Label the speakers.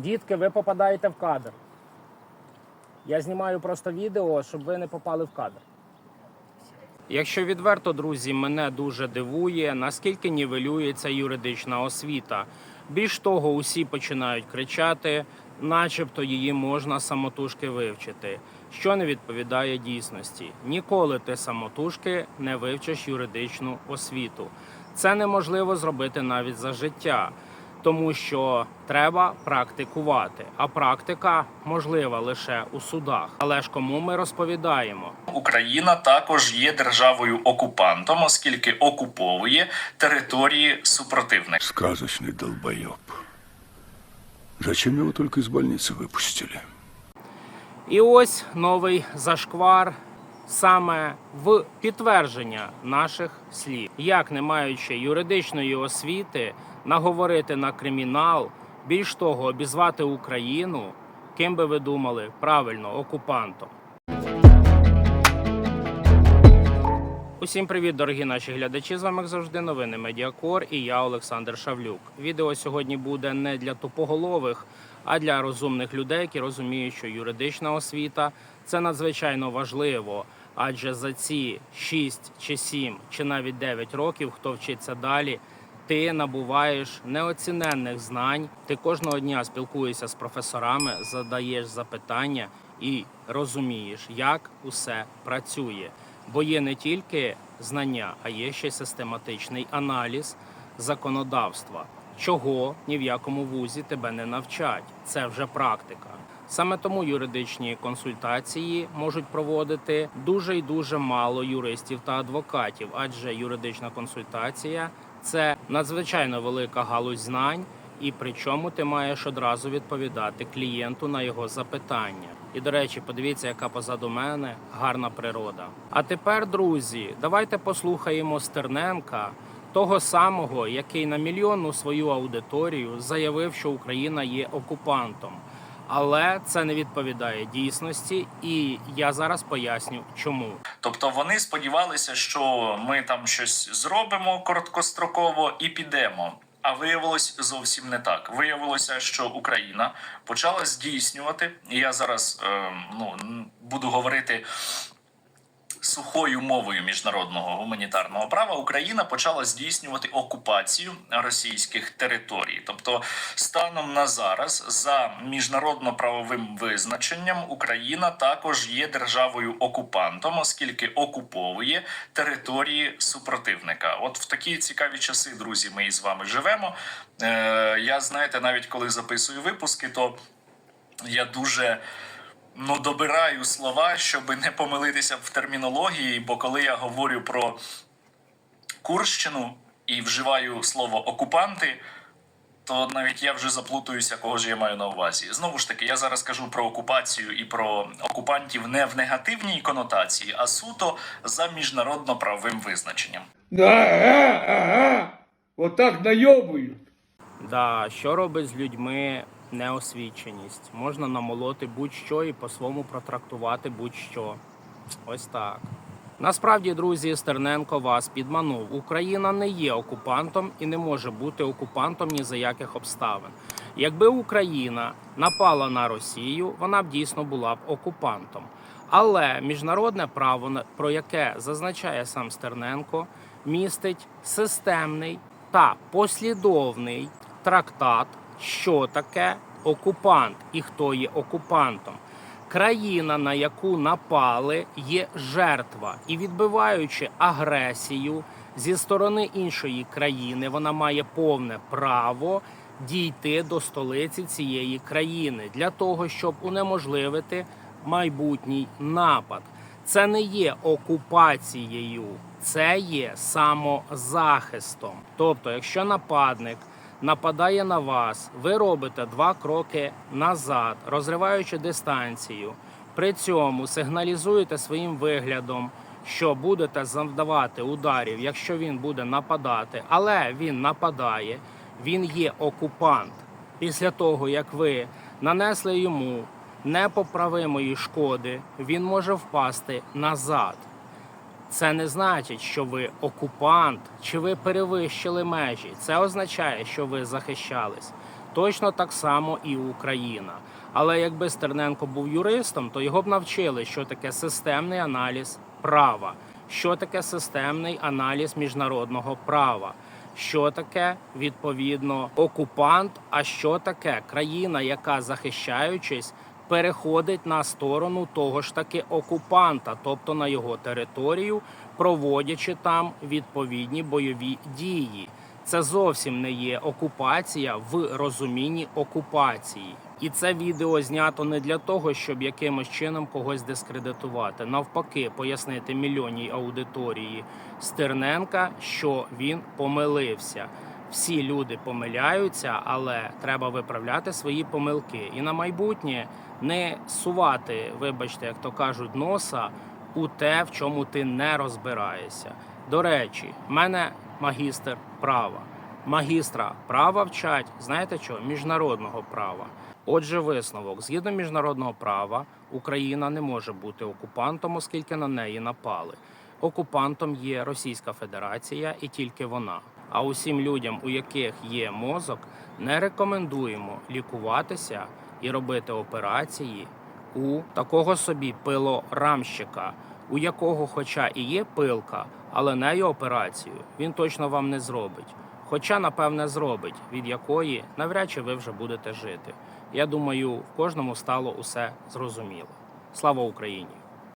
Speaker 1: дітки, ви попадаєте в кадр. Я знімаю просто відео, щоб ви не попали в кадр. Якщо відверто, друзі, мене дуже дивує, наскільки нівелюється юридична освіта. Більш того, усі починають кричати, начебто її можна самотужки вивчити, що не відповідає дійсності. Ніколи ти самотужки не вивчиш юридичну освіту. Це неможливо зробити навіть за життя, тому що треба практикувати. А практика можлива лише у судах. Але ж кому ми розповідаємо?
Speaker 2: Україна також є державою окупантом, оскільки окуповує території супротивника.
Speaker 3: Сказочный долбоеб. Зачем его только из больницы выпустили?
Speaker 1: І ось новий зашквар саме в підтвердження наших слів. Як не маючи юридичної освіти, наговорити на кримінал, більш того, обізвати Україну, ким би ви думали, правильно, окупантом. Усім привіт, дорогі наші глядачі. З вами як завжди новини Медіакор і я Олександр Шавлюк. Відео сьогодні буде не для тупоголових, а для розумних людей, які розуміють, що юридична освіта це надзвичайно важливо. Адже за ці 6 чи 7 чи навіть 9 років, хто вчиться далі, ти набуваєш неоціненних знань. Ти кожного дня спілкуєшся з професорами, задаєш запитання і розумієш, як усе працює. Бо є не тільки знання, а є ще систематичний аналіз законодавства, чого ні в якому вузі тебе не навчать. Це вже практика. Саме тому юридичні консультації можуть проводити дуже і дуже мало юристів та адвокатів, адже юридична консультація це надзвичайно велика галузь знань, і причому ти маєш одразу відповідати клієнту на його запитання. І до речі, подивіться, яка позаду мене гарна природа. А тепер, друзі, давайте послухаємо Стерненка, того самого, який на мільйонну свою аудиторію заявив, що Україна є окупантом. Але це не відповідає дійсності, і я зараз поясню, чому.
Speaker 2: Тобто вони сподівалися, що ми там щось зробимо короткостроково і підемо. А виявилось зовсім не так. Виявилося, що Україна почала здійснювати. Я зараз е, ну буду говорити сухою мовою міжнародного гуманітарного права. Україна почала здійснювати окупацію російських територій. Тобто, станом на зараз, за міжнародно-правовим визначенням, Україна також є державою окупантом, оскільки окуповує території супротивника. От в такі цікаві часи, друзі, ми із вами живемо. Е, я знаєте, навіть коли записую випуски, то я дуже ну, добираю слова, щоб не помилитися в термінології, бо коли я говорю про Курщину і вживаю слово окупанти, то навіть я вже заплутуюся, кого ж я маю на увазі. Знову ж таки, я зараз кажу про окупацію і про окупантів не в негативній конотації, а суто за міжнародно-правовим визначенням.
Speaker 4: Да, ага, ага. Вот так.
Speaker 1: Да, що робить з людьми неосвіченість? Можна намолоти будь-що і по-своєму протрактувати будь-що. Ось так. Насправді, друзі, Стерненко вас підманув. Україна не є окупантом і не може бути окупантом ні за яких обставин. Якби Україна напала на Росію, вона б дійсно була б окупантом. Але міжнародне право, про яке зазначає сам Стерненко, містить системний та послідовний трактат, що таке окупант і хто є окупантом. Країна, на яку напали, є жертва, і відбиваючи агресію зі сторони іншої країни, вона має повне право дійти до столиці цієї країни для того, щоб унеможливити майбутній напад. Це не є окупацією, це є самозахистом. Тобто, якщо нападник нападає на вас, ви робите два кроки назад, розриваючи дистанцію. При цьому сигналізуєте своїм виглядом, що будете завдавати ударів, якщо він буде нападати, але він нападає, він є окупант. Після того, як ви нанесли йому непоправимої шкоди, він може впасти назад. Це не значить, що ви окупант чи ви перевищили межі. Це означає, що ви захищались. Точно так само і Україна. Але якби Стерненко був юристом, то його б навчили, що таке системний аналіз права, що таке системний аналіз міжнародного права, що таке відповідно окупант, а що таке країна, яка захищаючись. Переходить на сторону того ж таки окупанта, тобто на його територію, проводячи там відповідні бойові дії. Це зовсім не є окупація в розумінні окупації. І це відео знято не для того, щоб якимось чином когось дискредитувати. Навпаки, пояснити мільйонній аудиторії Стерненка, що він помилився. Всі люди помиляються, але треба виправляти свої помилки. І на майбутнє не сувати, вибачте, як то кажуть, носа у те, в чому ти не розбираєшся. До речі, в мене магістр права. Магістра права вчать, знаєте що? Міжнародного права. Отже, висновок: згідно міжнародного права, Україна не може бути окупантом, оскільки на неї напали. Окупантом є Російська Федерація і тільки вона. А усім людям, у яких є мозок, не рекомендуємо лікуватися і робити операції у такого собі пилорамщика, у якого, хоча і є пилка, але нею операцію він точно вам не зробить. Хоча, напевне, зробить, від якої навряд чи ви вже будете жити. Я думаю, в кожному стало усе зрозуміло. Слава Україні!